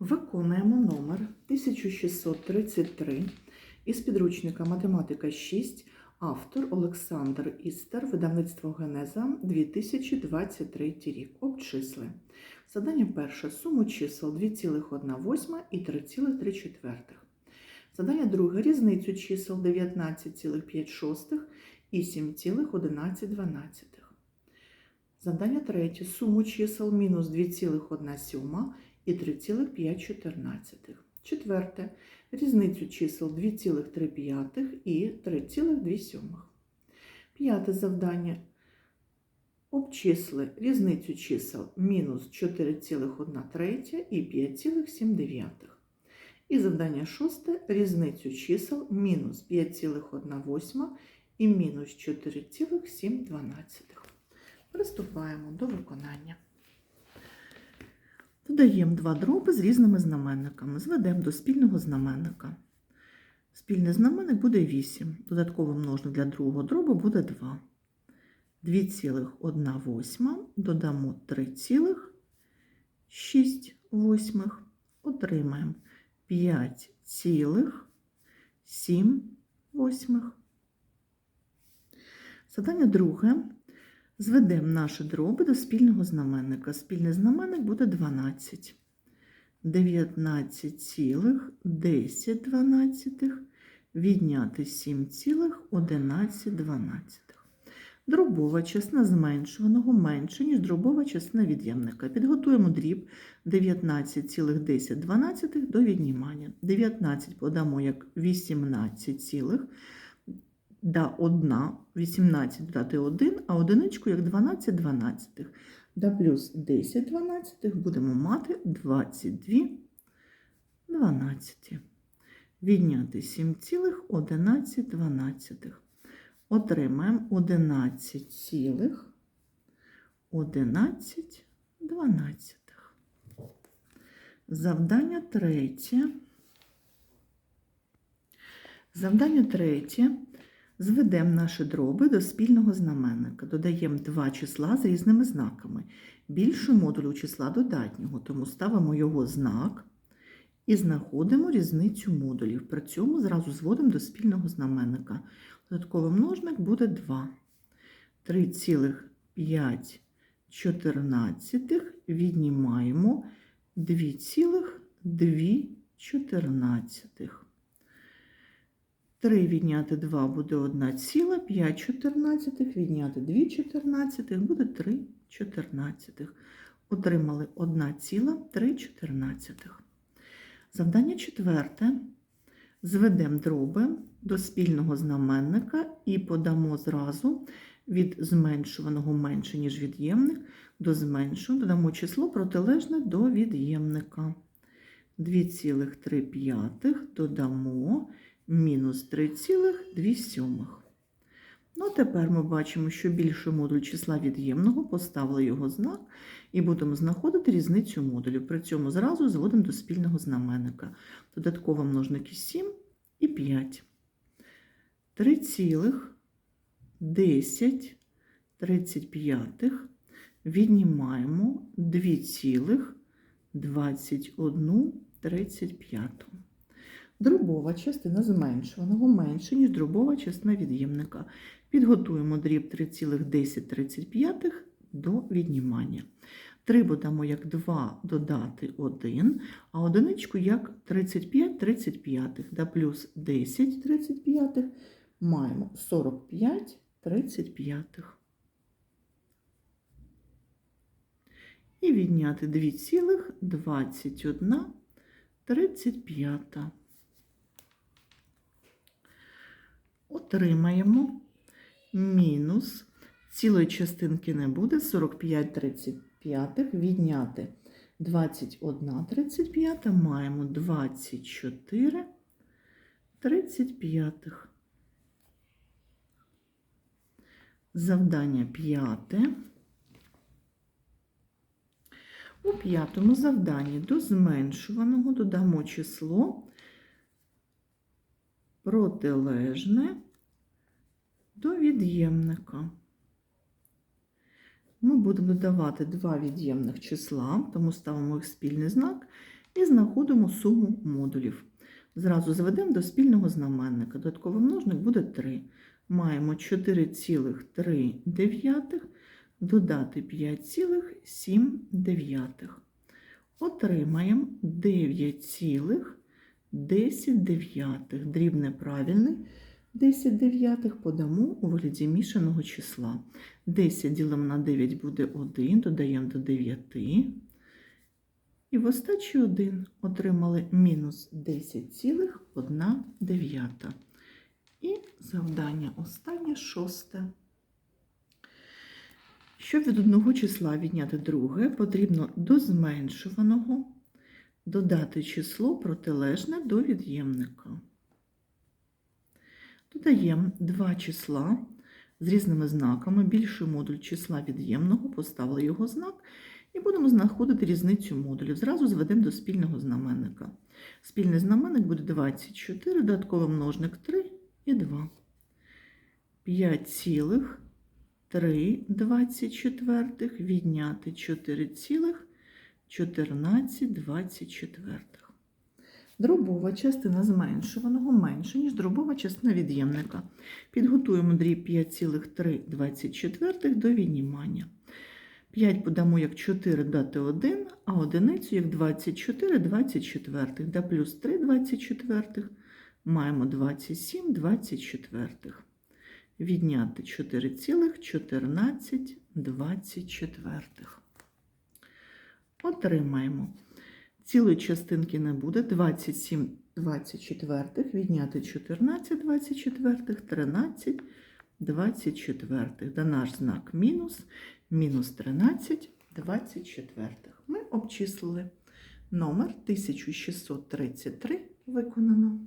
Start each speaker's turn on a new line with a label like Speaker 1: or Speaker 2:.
Speaker 1: Виконуємо номер 1633 із підручника Математика 6, автор Олександр Істер, видавництво Генеза 2023 рік. Обчисли. Задання перше. Суму чисел 2,1 і 3,3. Задання друге. Різницю чисел 19,5 і 7,11. Завдання третє. Суму чисел мінус 2,1 і 3,5. Четверте. Різницю чисел 2,3 і 3,2. П'яте завдання. Обчисли різницю чисел мінус 4,1 третя і 5,7. І завдання шосте. Різницю чисел мінус 5,1 і мінус 4,7. Приступаємо до виконання. Додаємо два дроби з різними знаменниками. Зведемо до спільного знаменника. Спільний знаменник буде 8. Додатковий множник для другого дробу буде 2. 2,1 додамо 3,6 отримаємо 5,7 Задання друге. Зведемо наші дроби до спільного знаменника. Спільний знаменник буде 12. 19,10 відняти 7,11. Дробова частина зменшуваного менше, ніж дробова частина від'ємника. Підготуємо дріб 19,10 до віднімання. 19 подамо як 18, цілих, да 1, 18 додати 1, а одиничку як 12 дванадцятих. Да плюс 10 дванадцятих будемо мати 22 дванадцяті. Відняти 7,11 дванадцятих. Отримаємо 11 цілих 11 дванадцятих. Завдання третє. Завдання третє. Зведемо наші дроби до спільного знаменника. Додаємо два числа з різними знаками. Більше модулю числа додатнього, тому ставимо його знак і знаходимо різницю модулів. При цьому зразу зводимо до спільного знаменника. Додатковий множник буде 2. 3,5 віднімаємо 2,2. 3 відняти 2 буде 1 ціла, 5 чотирнадцятих, відняти 2 чотирнадцятих буде 3 чотирнадцятих. Отримали 1 ціла 3 чотирнадцятих. Завдання четверте. Зведемо дроби до спільного знаменника і подамо зразу від зменшуваного менше, ніж від'ємник, до зменшуваного, додамо число протилежне до від'ємника. 2,3 додамо мінус 3,2. Ну, тепер ми бачимо, що більший модуль числа від'ємного, поставили його знак і будемо знаходити різницю модулів. При цьому зразу зводимо до спільного знаменника. Додатково множники 7 і 5. 3,10 35 віднімаємо 2,21 35. Дробова частина зменшуваного менше, ніж дробова частина від'ємника. Підготуємо дріб 3,1035 до віднімання. 3 додамо як 2 додати 1, а одиничку як 35 35, да плюс 10 35 маємо 45 35. І відняти 2,21 35. Отримаємо мінус цілої частинки не буде 45 35 відняти 21 35 маємо 24 35. Завдання п'яте. У п'ятому завданні до зменшуваного додамо число протилежне до від'ємника. Ми будемо додавати два від'ємних числа, тому ставимо їх спільний знак і знаходимо суму модулів. Зразу зведемо до спільного знаменника. Додатковий множник буде 3. Маємо 4,3 додати 5,7. Отримаємо 9,10. Дріб неправильний. 10 дев'ятих подамо у вигляді мішаного числа. 10 ділимо на 9 буде 1, додаємо до 9. І в остачі 1 отримали мінус 10,1. І завдання останнє шосте. Щоб від одного числа відняти друге, потрібно до зменшуваного додати число протилежне до від'ємника. Додаємо два числа з різними знаками. Більший модуль числа від'ємного, поставили його знак, і будемо знаходити різницю модулів. Зразу зведемо до спільного знаменника. Спільний знаменник буде 24, додатковий множник 3 і 2. 5,3 відняти 4,14 Дробова частина зменшуваного менше, ніж дробова частина від'ємника. Підготуємо дріб 5,3 до віднімання. 5 подамо як 4 дати 1, а одиницю як 24 24. Да плюс 3 24 маємо 27 24. Відняти 4,14 24. Отримаємо. Цілої частинки не буде. 27 24, відняти 14 24, 13 24. Да наш знак мінус, мінус 13 24. Ми обчислили номер 1633 виконано.